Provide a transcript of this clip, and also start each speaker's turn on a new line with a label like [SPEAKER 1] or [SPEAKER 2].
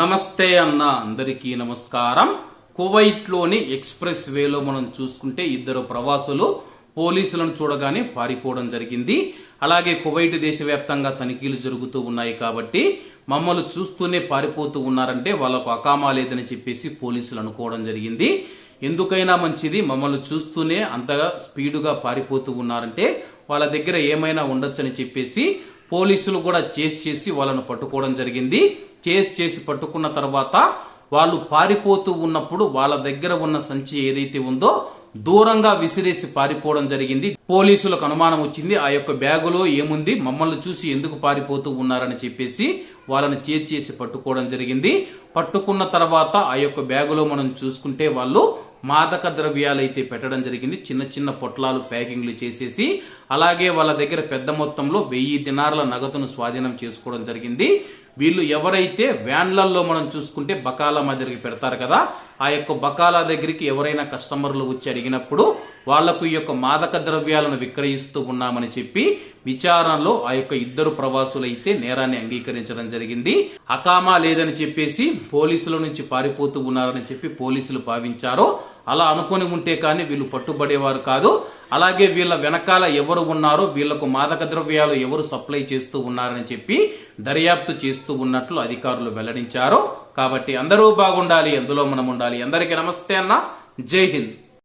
[SPEAKER 1] నమస్తే అన్న అందరికీ నమస్కారం. కువైట్లోని ఎక్స్ప్రెస్ వేలో మనం చూసుకుంటే ఇద్దరు ప్రవాసులు పోలీసులను చూడగానే పారిపోవడం జరిగింది. అలాగే కువైట్ దేశవ్యాప్తంగా తనిఖీలు జరుగుతూ ఉన్నాయి కాబట్టి మమ్మల్ని చూస్తూనే పారిపోతూ ఉన్నారంటే వాళ్ళకు అకామా లేదని చెప్పేసి పోలీసులు అనుకోవడం జరిగింది. ఎందుకైనా మంచిది మమ్మల్ని చూస్తూనే అంతగా స్పీడుగా పారిపోతూ ఉన్నారంటే వాళ్ళ దగ్గర ఏమైనా ఉండొచ్చని చెప్పేసి పోలీసులు కూడా చేసి చేసి వాళ్ళను పట్టుకోవడం జరిగింది. చేసి చేసి పట్టుకున్న తర్వాత వాళ్ళు పారిపోతూ ఉన్నప్పుడు వాళ్ళ దగ్గర ఉన్న సంచి ఏదైతే ఉందో దూరంగా విసిరేసి పారిపోవడం జరిగింది. పోలీసులకు అనుమానం వచ్చింది. ఆ యొక్క బ్యాగులో ఏముంది? మమ్మల్ని చూసి ఎందుకు పారిపోతూ ఉన్నారని చెప్పేసి వాళ్ళని చేసి పట్టుకోవడం జరిగింది. పట్టుకున్న తర్వాత ఆ యొక్క బ్యాగులో మనం చూసుకుంటే వాళ్ళు మాదక ద్రవ్యాలు అయితే పెట్టడం జరిగింది. చిన్న చిన్న పొట్లాలు ప్యాకింగ్లు చేసేసి అలాగే వాళ్ళ దగ్గర పెద్ద మొత్తంలో వెయ్యి దినార్ల నగదును స్వాధీనం చేసుకోవడం జరిగింది. వీళ్ళు ఎవరైతే వ్యాన్లలో మనం చూసుకుంటే బకాలా మాదిరికి పెడతారు కదా ఆ యొక్క బకాలా దగ్గరికి ఎవరైనా కస్టమర్లు వచ్చి అడిగినప్పుడు వాళ్ళకు ఈ యొక్క మాదక ద్రవ్యాలను విక్రయిస్తూ ఉన్నామని చెప్పి విచారణలో ఆ యొక్క ఇద్దరు ప్రవాసులైతే నేరాన్ని అంగీకరించడం జరిగింది. అకామా లేదని చెప్పేసి పోలీసుల నుంచి పారిపోతూ ఉన్నారని చెప్పి పోలీసులు భావించారో. అలా అనుకొని ఉంటే కానీ వీళ్ళు పట్టుబడేవారు కాదు. అలాగే వీళ్ళ వెనకాల ఎవరు ఉన్నారో వీళ్ళకు మాదక ద్రవ్యాలు ఎవరు సప్లై చేస్తూ ఉన్నారని చెప్పి దర్యాప్తు చేస్తూ ఉన్నట్లు అధికారులు వెల్లడించారు. కాబట్టి అందరూ బాగుండాలి అందులో మనం ఉండాలి. అందరికీ నమస్తే అన్న. జై హింద్.